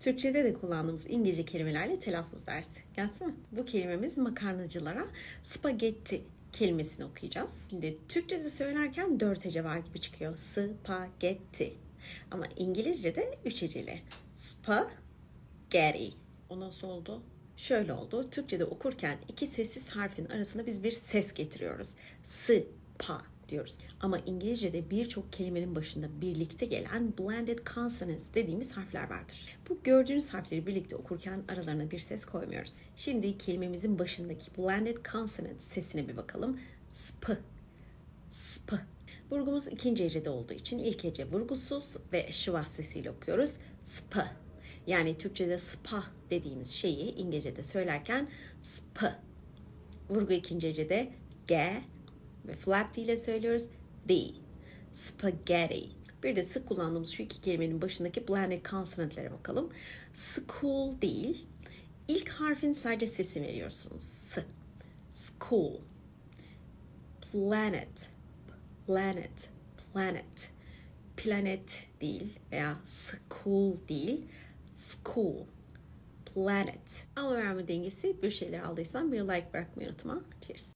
Türkçe'de de kullandığımız İngilizce kelimelerle telaffuz dersi. Gelsin mi? Bu kelimemiz makarnacılara spagetti kelimesini okuyacağız. Şimdi Türkçe'de söylerken dört hece var gibi çıkıyor. Spagetti. Ama İngilizce'de üç heceli. Spaghetti. O nasıl oldu? Şöyle oldu. Türkçe'de okurken iki sessiz harfin arasına biz bir ses getiriyoruz. S, pa diyoruz. Ama İngilizce'de birçok kelimenin başında birlikte gelen blended consonants dediğimiz harfler vardır. Bu gördüğünüz harfleri birlikte okurken aralarına bir ses koymuyoruz. Şimdi kelimemizin başındaki blended consonant sesine bir bakalım. Sp, sp. Vurgumuz ikinci hecede olduğu için ilk hece vurgusuz ve şıvah sesiyle okuyoruz. Sp. Yani Türkçe'de spa dediğimiz şeyi İngilizce'de söylerken sp. Vurgu ikinci hecede g ve flap ile söylüyoruz. D. Spaghetti. Bir de sık kullandığımız şu iki kelimenin başındaki blended consonantlere bakalım. School değil. İlk harfin sadece sesini veriyorsunuz. S. School. Planet. Planet. Planet. Planet değil veya school değil. School. Planet. Ama verme dengesi bir şeyler aldıysan bir like bırakmayı unutma. Cheers.